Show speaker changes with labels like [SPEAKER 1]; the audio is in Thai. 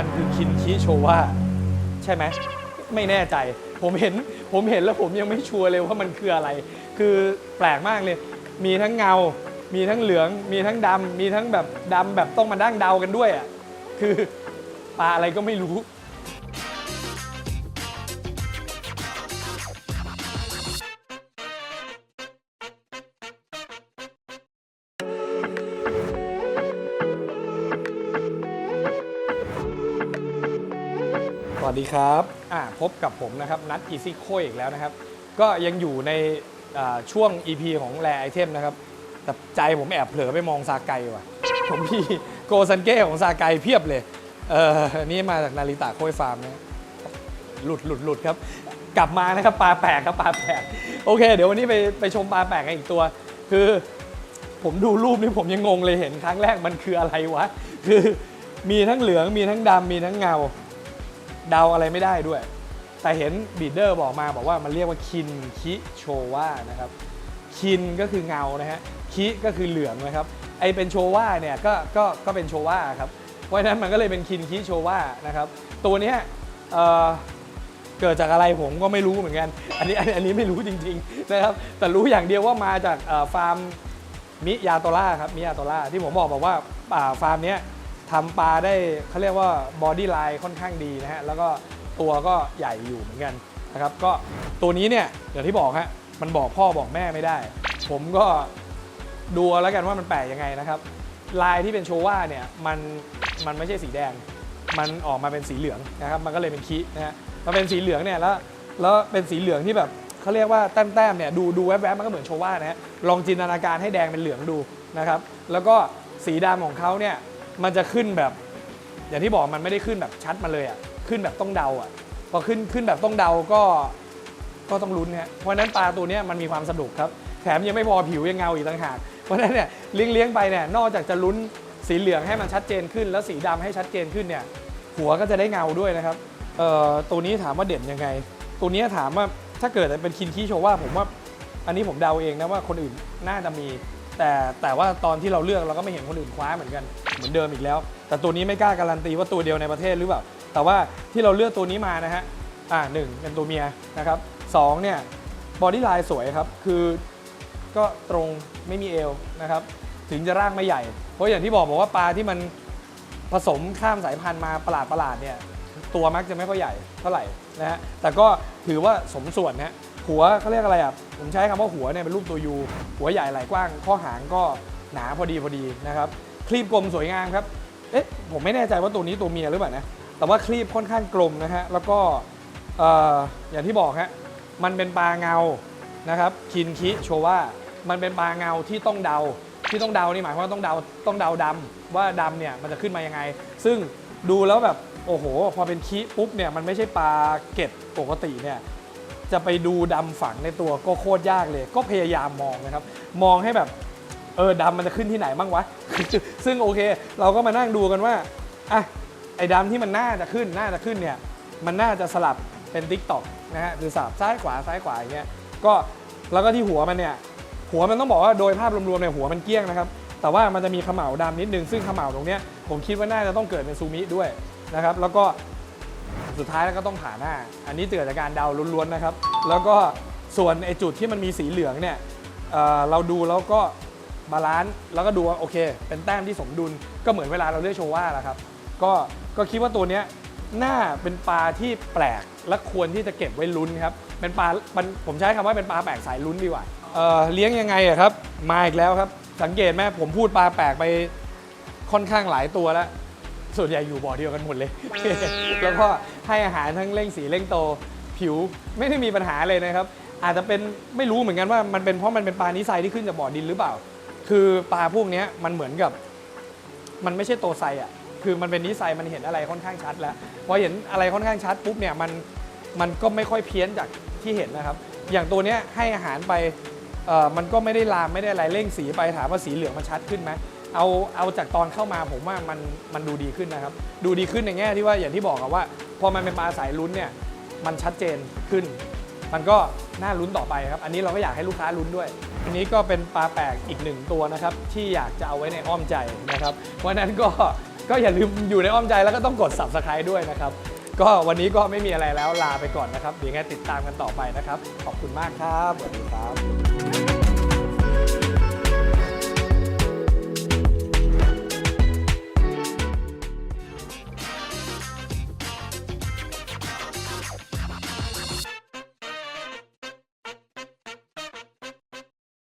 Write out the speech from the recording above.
[SPEAKER 1] มันคือคินคิโชว่าใช่ไหมไม่แน่ใจ ผมเห็นผมเห็นแล้วผมยังไม่ชัวร์เลยว่ามันคืออะไร คือแปลกมากเลย มีทั้งเงา มีทั้งเหลือง มีทั้งดำมีทั้งแบบดำแบบต้องมาดั้งเดากันด้วยอะคือปลาอะไรก็ไม่รู้ สวัสดีครับอ่าพบกับผมนะครับนัดอีซี่โคอีกแล้วนะครับ ก็ยังอยู่ในช่วง EP ของแรไอเทมนะครับ แต่ใจผมแอบเผลอไปมองซาไกว่ะ ผมมีโกซันเก้ของซาไกเพียบเลย เออนนี่มาจากนาริตะโคยฟาร์มนะหลุดหลุดหลุดครับ กลับมานะครับปลาแปลกครับปลาแปลกโอเค เดี๋ยววันนี้ไปไปชมปลาแปลกกันอีกตัว คือผมดูรูปนี่ผมยังงงเลยเห็นครั้งแรกมันคืออะไรวะ คือมีทั้งเหลืองมีทั้งดำมีทั้งเงา เดาอะไรไม่ได้ด้วย แต่เห็นบีดเดอร์บอกมาบอกว่ามันเรียกว่าคินคิโชวานะครับคินก็คือเงานะฮะคิก็คือเหลืองนะครับไอเป็นโชวาเนี่ยก็ก็ก็เป็นโชวาครับเพราะฉะนั้นมันก็เลยเป็นคินคิโชวานะครับตัวนี้เเกิดจากอะไรผมก็ไม่รู้เหมือนกัน อันนี้อันนี้ไม่รู้จริงๆนะครับแต่รู้อย่างเดียวว่ามาจากฟาร์มมิยาโตล่าครับมิยาโตล่าที่ผมบอกบอกว่าป่าฟาร์มเนี้ย ทำปลาได้เขาเรียกว่าบอดี้ไลน์ค่อนข้างดีนะฮะ แล้วก็ตัวก็ใหญ่อยู่เหมือนกันนะครับ ก็ตัวนี้เนี่ยอย่างที่บอกฮะ มันบอกพ่อบอกแม่ไม่ได้ ผมก็ดูแล้วกันว่ามันแปลกยังไงนะครับ ลายที่เป็นโชว่าเนี่ยมันมันไม่ใช่สีแดง มันออกมาเป็นสีเหลืองนะครับ มันก็เลยเป็นคีนะฮะมันเป็นสีเหลืองเนี่ยแล้วแล้วเป็นสีเหลืองที่แบบเขาเรียกว่าแต้มๆเนี่ยดูดูแวบๆมันก็เหมือนโชว่านะฮะลองจินตนาการให้แดงเป็นเหลืองดูนะครับ แล้วก็สีดำของเขาเนี่ย มันจะขึ้นแบบ อย่างที่บอกมันไม่ได้ขึ้นแบบชัดมาเลยอะขึ้นแบบต้องเดาอะพอขึ้นขึ้นแบบต้องเดาก็ก็ต้องลุ้นฮะเพราะนั้นปลาตัวนี้มันมีความสนุกครับ แถมยังไม่พอผิวยังเงาอีกต่างหาก เพราะนั้นเนี่ยเลี้ยงเลี้ยงไปเนี่ยนอกจากจะลุ้นสีเหลืองให้มันชัดเจนขึ้น แล้วสีดำให้ชัดเจนขึ้นเนี่ยหัวก็จะได้เงาด้วยนะครับเอ่อตัวนี้ถามว่าเด่นยังไง ตัวนี้ถามว่าถ้าเกิดเป็นคินคีโชว่าผมว่าอันนี้ผมเดาเองนะว่าคนอื่นน่าจะมี แต่แต่ว่าตอนที่เราเลือกเราก็ไม่เห็นคนอื่นคว้าเหมือนกันเหมือนเดิมอีกแล้ว แต่ตัวนี้ไม่กล้าการันตีว่าตัวเดียวในประเทศหรือเปล่าแต่ว่าที่เราเลือกตัวนี้มานะฮะอ่าหนึ่งเป็นตัวเมียนะครับสองเนี่ยบอดี้ไลน์สวยครับคือก็ตรงไม่มีเอวนะครับถึงจะร่างไม่ใหญ่ เพราะอย่างที่บอกบอกว่าปลาที่มันผสมข้ามสายพันธุ์มาประหลาดประหลาดเนี่ยตัวมักจะไม่ค่อยใหญ่เท่าไหร่นะฮะแต่ก็ถือว่าสมส่วนนะฮะ หัวเขาเรียกอะไรอะ ผมใช้คำว่าหัวเนี่ยเป็นรูปตัวยูหัวใหญ่ไหล่กว้าง ข้อหางก็หนาพอดีพอดีนะครับ คลีบกลมสวยงามครับ เอ๊ะ ผมไม่แน่ใจว่าตัวนี้ตัวเมียหรือเปล่านะ แต่ว่าคลีบค่อนข้างกลมนะฮะ แล้วก็เอ่ออย่างที่บอกฮะ มันเป็นปลาเงา นะครับ คินคิโชว่า มันเป็นปลาเงาที่ต้องเดา ที่ต้องเดานี่หมายความว่าต้องเดา ต้องเดาดำว่าดำเนี่ยมันจะขึ้นมายังไง ซึ่งดูแล้วแบบ โอ้โห พอเป็นคิปุ๊บเนี่ย มันไม่ใช่ปลาเก็ดปกติเนี่ย จะไปดูดำฝังในตัวก็โคตรยากเลย ก็พยายามมองนะครับ มองให้แบบเออดำมันจะขึ้นที่ไหนบ้างวะ ซึ่งโอเค เราก็มานั่งดูกันว่าอะไอ้ดำที่มันน่าจะขึ้นน่าจะขึ้นเนี่ยมันน่าจะสลับเป็นทิกตอกนะฮะหรือสลับซ้ายขวาซ้ายขวาอย่างเงี้ยก็แล้วก็ที่หัวมันเนี่ยหัวมันต้องบอกว่าโดยภาพรวมๆเนี่ยหัวมันเกี้ยงนะครับแต่ว่ามันจะมีเขม่าดำนิดนึงซึ่งเขม่าตรงเนี้ยผมคิดว่าน่าจะต้องเกิดเป็นซูมิด้วยนะครับแล้วก็ สุดท้ายแล้วก็ต้องผ่าหน้า อันนี้เกิดจากการเดาล้วนๆนะครับ แล้วก็ส่วนไอ้จุดที่มันมีสีเหลืองเนี่ยเอ่อเราดูแล้วก็บาลานซ์แล้วก็ดูว่าโอเค เป็นแต้มที่สมดุลก็เหมือนเวลาเราเลือกโชว่าแหละครับ ก็ก็คิดว่าตัวเนี้ยน่าเป็นปลาที่แปลกและควรที่จะเก็บไว้ลุ้นครับเป็นปลาผมใช้คำว่าเป็นปลาแปลกสายลุ้นดีกว่าเเลี้ยงยังไงอะครับมาอีกแล้วครับ สังเกตไหมผมพูดปลาแปลกไปค่อนข้างหลายตัวแล้วส่วนใหญ่อยู่บ่อเดียวกันหมดเลย แล้วก็ ให้อาหารทั้งเร่งสีเร่งโต ผิวไม่ได้มีปัญหาเลยนะครับ อาจจะเป็นไม่รู้เหมือนกันว่ามันเป็นเพราะมันเป็นปลานิสัยที่ขึ้นจากบ่อดินหรือเปล่า คือปลาพวกนี้มันเหมือนกับ มันไม่ใช่โตไซอะคือมันเป็นนิสัยมันเห็นอะไรค่อนข้างชัดแล้วพอเห็นอะไรค่อนข้างชัดปุ๊บเนี่ยมันมันก็ไม่ค่อยเพี้ยนจากที่เห็นนะครับ อย่างตัวเนี้ยให้อาหารไปเอ่อมันก็ไม่ได้ลามไม่ได้อะไรเร่งสีไปถามว่าสีเหลืองมันชัดขึ้นไหม เอาเอาจากตอนเข้ามาผมว่ามันมันดูดีขึ้นนะครับ ดูดีขึ้นในแง่ที่ว่าอย่างที่บอกอะว่า พอมันเป็นปลาสายลุ้นเนี่ยมันชัดเจนขึ้น มันก็น่าลุ้นต่อไปครับ อันนี้เราก็อยากให้ลูกค้าลุ้นด้วยอันนี้ก็เป็นปลาแปลกอีกหนึ่งตัวนะครับ ที่อยากจะเอาไว้ในอ้อมใจนะครับเพราะฉะนั้นก็ก็อย่าลืมอยู่ในอ้อมใจแล้วก็ต้องกด subscribe ด้วยนะครับ ก็วันนี้ก็ไม่มีอะไรแล้วลาไปก่อนนะครับเดี๋ยวไงติดตามกันต่อไปนะครับ ขอบคุณมากครับสวัสดีครับ